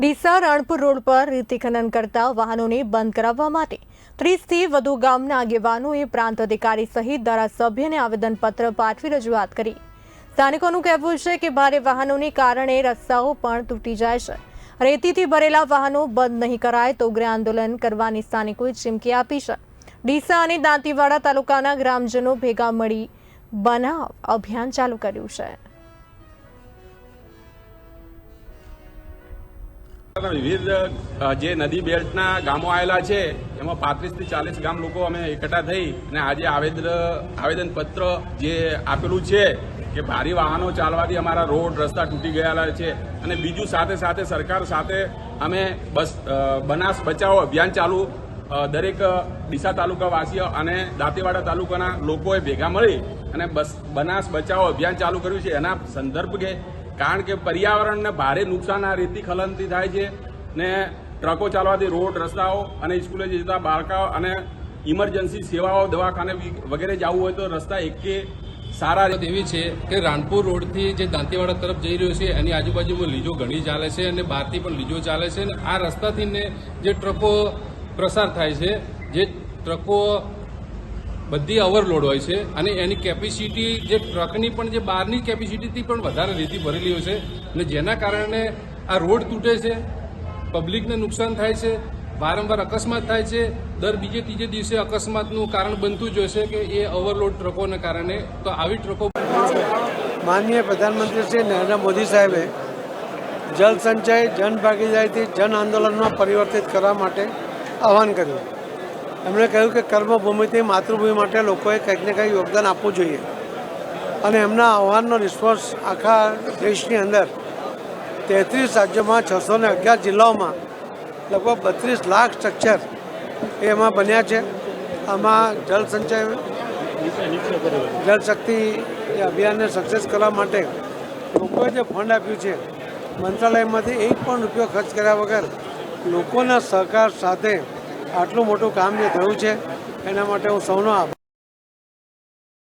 Deesa Ranpur road પર રેતી ખનન કરતા વાહનોને બંધ કરાવવા માટે ત્રીસથી વધુ ગામના આગેવાનોએ પ્રાંત અધિકારી સહિત ધારાસભ્યને આવેદનપત્ર પાઠવી રજૂઆત કરી. સ્થાનિકોનું કહેવું છે કે ભારે વાહનોને કારણે રસ્તાઓ પણ તૂટી જાય છે. રેતીથી ભરેલા વાહનો બંધ નહીં કરાય તો ઉગ્ર આંદોલન કરવાની સ્થાનિકોએ ચીમકી આપી છે. ડીસા અને દાંતીવાડા તાલુકાના ગ્રામજનો ભેગા મળી બનાવ અભિયાન ચાલુ કર્યું છે. વિવિધ જે નદી બેલ્ટના ગામો આવેલા છે, એમાં પાંત્રીસથી ચાલીસ ગામ લોકો અમે એકઠા થઈ અને આજે આવેદન આવેદનપત્ર જે આપેલું છે કે ભારે વાહનો ચાલવાથી અમારા રોડ, રસ્તા તૂટી ગયેલા છે અને બીજું સાથે સાથે સરકાર સાથે અમે બસ બનાસ બચાવો અભિયાન ચાલુ દરેક ડીસા તાલુકાવાસીઓ અને દાંતીવાડા તાલુકાના લોકોએ ભેગા મળી અને બસ, બનાસ બચાવો અભિયાન ચાલુ કર્યું છે. એના સંદર્ભે કારણ કે પર્યાવરણને ભારે નુકસાન આ રેતી ખલનથી થાય છે ને ટ્રકો ચાલવાથી રોડ, રસ્તાઓ અને સ્કૂલે જતા બાળકાઓ અને ઇમરજન્સી સેવાઓ, દવાખાને વગેરે જવું હોય તો રસ્તા એકે સારા એવી છે કે રાણપુર રોડથી જે દાંતીવાડા તરફ જઈ રહ્યો છે, એની આજુબાજુમાં લીજો ઘણી ચાલે છે અને બહારથી પણ લીજો ચાલે છે અને આ રસ્તાથી જે ટ્રકો પ્રસાર થાય છે, જે ટ્રકો બધી ઓવરલોડ હોય છે અને એની કેપેસિટી જે ટ્રકની પણ જે બહારની કેપેસિટીથી પણ વધારે રેતી ભરેલી હોય છે અને જેના કારણે આ રોડ તૂટે છે પબ્લિકને નુકસાન થાય છે, વારંવાર અકસ્માત થાય છે, દર બીજે ત્રીજે દિવસે અકસ્માતનું કારણ બનતું જ હોય છે કે એ ઓવરલોડ ટ્રકોને કારણે તો આવી ટ્રકો માનનીય પ્રધાનમંત્રી શ્રી નરેન્દ્ર મોદી સાહેબે જલ સંચય જન ભાગીદારીથી જન આંદોલનમાં પરિવર્તિત કરવા માટે આહવાન કર્યું. એમણે કહ્યું કે કર્મભૂમિથી માતૃભૂમિ માટે લોકોએ કંઈક ને કંઈક યોગદાન આપવું જોઈએ. અને એમના આહવાનનો રિસ્પોન્સ આખા દેશની અંદર તેત્રીસ રાજ્યોમાં છસો ને અગિયાર જિલ્લાઓમાં લગભગ બત્રીસ લાખ સ્ટ્રક્ચર એ એમાં બન્યા છે. આમાં જળ સંચય જળશક્તિ અભિયાનને સક્સેસ કરવા માટે લોકોએ જે ફંડ આપ્યું છે, મંત્રાલયમાંથી એક પણ રૂપિયો ખર્ચ કર્યા વગર લોકોના સહકાર સાથે આટલું મોટું કામ જે થયું છે એના માટે હું સૌનો આભાર